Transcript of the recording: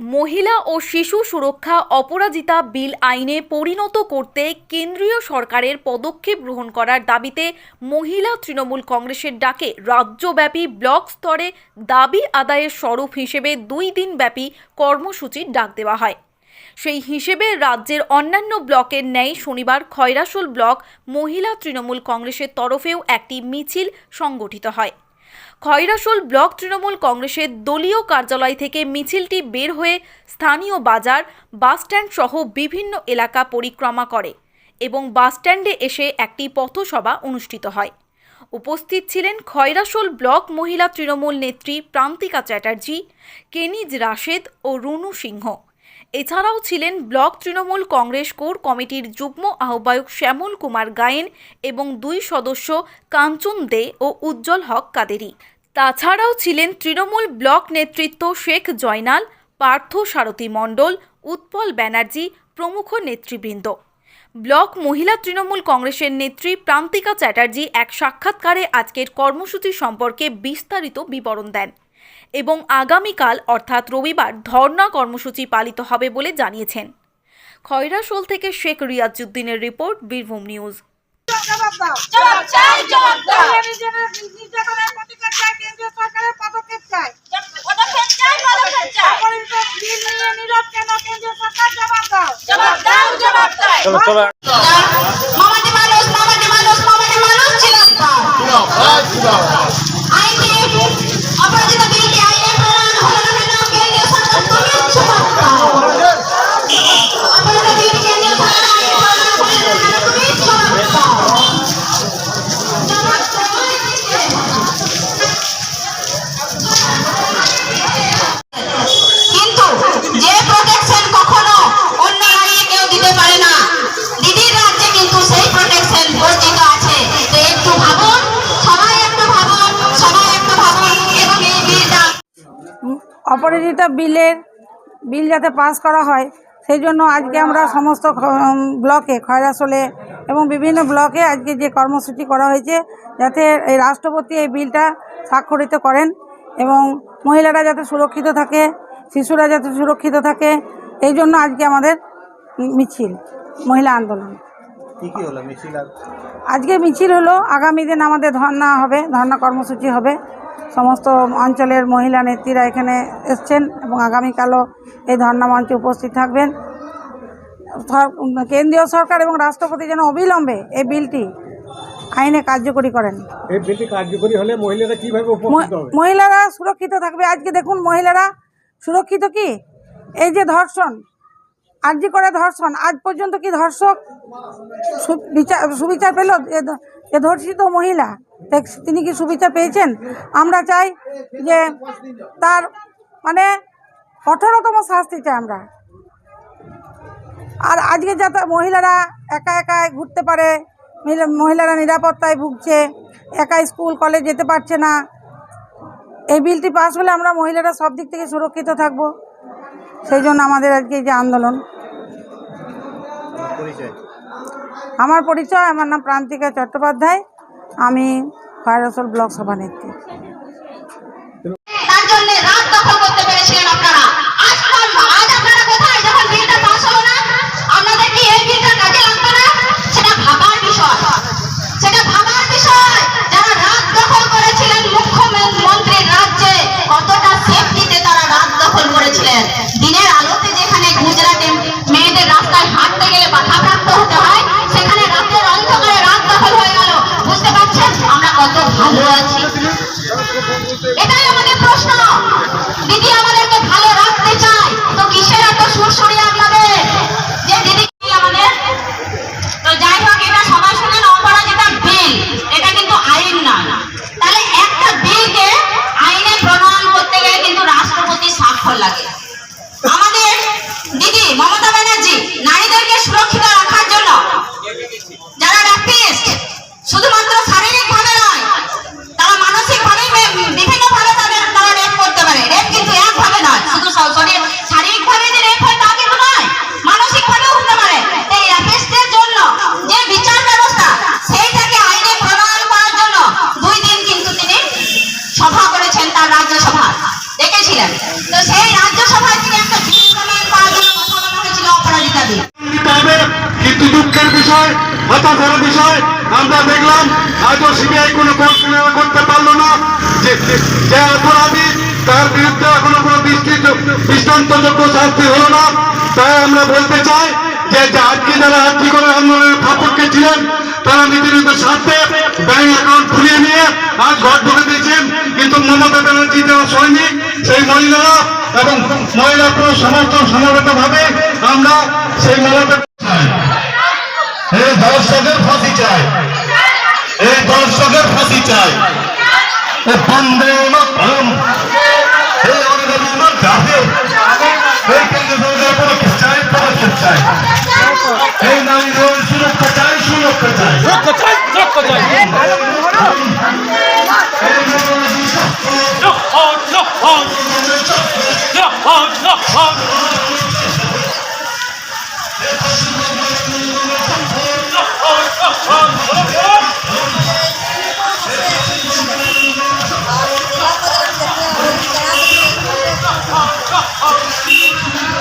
মহিলা ও শিশু সুরক্ষা অপরাজিতা বিল আইনে পরিণত করতে কেন্দ্রীয় সরকারের পদক্ষেপ গ্রহণ করার দাবিতে মহিলা তৃণমূল কংগ্রেসের ডাকে রাজ্যব্যাপী ব্লক স্তরে দাবি আদায়ের স্বরূপ হিসেবে দুই দিনব্যাপী কর্মসূচির ডাক দেওয়া হয়। সেই হিসেবে রাজ্যের অন্যান্য ব্লকের ন্যায় শনিবার খয়রাসোল ব্লক মহিলা তৃণমূল কংগ্রেসের তরফেও একটি মিছিল সংগঠিত হয়। খয়রাসোল ব্লক তৃণমূল কংগ্রেসের দলীয় কার্যালয় থেকে মিছিলটি বের হয়ে স্থানীয় বাজার বাসস্ট্যান্ড সহ বিভিন্ন এলাকা পরিক্রমা করে এবং বাসস্ট্যান্ডে এসে একটি পথসভা অনুষ্ঠিত হয়। উপস্থিত ছিলেন খয়রাসোল ব্লক মহিলা তৃণমূল নেত্রী প্রান্তিকা চ্যাটার্জি, কেনিজ রাশেদ ও রুনু সিংহ। এছাড়াও ছিলেন ব্লক তৃণমূল কংগ্রেস কোর কমিটির যুগ্ম আহ্বায়ক শ্যামল কুমার গায়েন এবং দুই সদস্য কাঞ্চন দে ও উজ্জ্বল হক কাদেরি। তাছাড়াও ছিলেন তৃণমূল ব্লক নেতৃত্ব শেখ জয়নাল, পার্থ সারথী মণ্ডল, উৎপল ব্যানার্জি প্রমুখ নেতৃবৃন্দ। ব্লক মহিলা তৃণমূল কংগ্রেসের নেত্রী প্রান্তিকা চ্যাটার্জি এক সাক্ষাৎকারে আজকের কর্মসূচি সম্পর্কে বিস্তারিত বিবরণ দেন। এবং আগামীকাল অর্থাৎ রবিবার ধর্ণা কর্মসূচি পালিত হবে বলে জানিয়েছেন। খয়রাসোল থেকে শেখ রিয়াজউদ্দিনের রিপোর্ট বীরভূম নিউজ। জবাব দাও। অপরাজিতা বিলের বিল যাতে পাস করা হয়, সেই জন্য আজকে আমরা সমস্ত ব্লকে, খয়রাসোলে এবং বিভিন্ন ব্লকে আজকে যে কর্মসূচি করা হয়েছে, যাতে এই রাষ্ট্রপতি এই বিলটা স্বাক্ষরিত করেন এবং মহিলারা যাতে সুরক্ষিত থাকে, শিশুরা যাতে সুরক্ষিত থাকে, এই জন্য আজকে আমাদের মিছিল, মহিলা আন্দোলন। আজকে মিছিল হলো আগামী দিন আমাদের ধর্না হবে ধর্না কর্মসূচি হবে। সমস্ত অঞ্চলের মহিলা নেত্রীরা এখানে এসছেন এবং আগামীকালও এই ধর্না মঞ্চে উপস্থিত থাকবেন। কেন্দ্রীয় সরকার এবং রাষ্ট্রপতি যেন অবিলম্বে এই বিলটি আইনে কার্যকরী করেন। এই বিলটি কার্যকরী হলে মহিলারা কীভাবে মহিলারা সুরক্ষিত থাকবে। আজকে দেখুন মহিলারা সুরক্ষিত কি? এই যে ধর্ষণ আর্জি করে ধর্ষণ, আজ পর্যন্ত কি ধর্ষক বিচার সুবিচার পেল? এ ধর্ষিত মহিলা তিনি কি সুবিচার পেয়েছেন? আমরা চাই যে তার মানে কঠোরতম শাস্তি চাই আমরা। আর আজকে যাতে মহিলারা একা একাই ঘুরতে পারে মহিলারা নিরাপত্তায় ভুগছে একা স্কুল, কলেজ যেতে পারছে না। এই বিলটি পাস হলে আমরা মহিলারা সব দিক থেকে সুরক্ষিত থাকব। সেই জন্য আমাদের আজকে এই যে আন্দোলন। আমার পরিচয় আমার নাম প্রান্তিকা চট্টোপাধ্যায়। আমি ফায়ার ব্লক সভানেত্রী। ভালো আছি। ছিলেন তো সেই রাজ্যসভায় তিনি একটা বিল প্রণয়ন করার জন্য কথা বলা হয়েছিল অপরাজিতা দিয়ে কিন্তু দুঃখের বিষয় হতা করার বিষয়, আমরা দেখলাম আজও সিবিআই কোনো ঘোষণা করতে পারল না, যে যে অপরাধী, তার বিরুদ্ধে এখনও কোনো বিস্তৃত দৃষ্টান্তযোগ্য শাস্তি হলো না। তাই আমরা বলতে চাই যে আজকে যারা আজকে করে আন্দোলনের সপক্ষে ছিলেন, তারা নিজের স্বার্থে ব্যাংক অ্যাকাউন্ট খুলিয়ে নিয়ে আজ ঘর ঢুকে দিয়েছেন, কিন্তু মমতা ব্যানার্জি দেওয়া সৈনিক সেই মহিলারা এবং মহিলা পুরুষ সমস্ত সমবেতভাবে আমরা সেই মেলাতে দর্শকের ফাঁসি চাই। এই দর্শকের ফাঁসি চাই। চাই এই Yeah.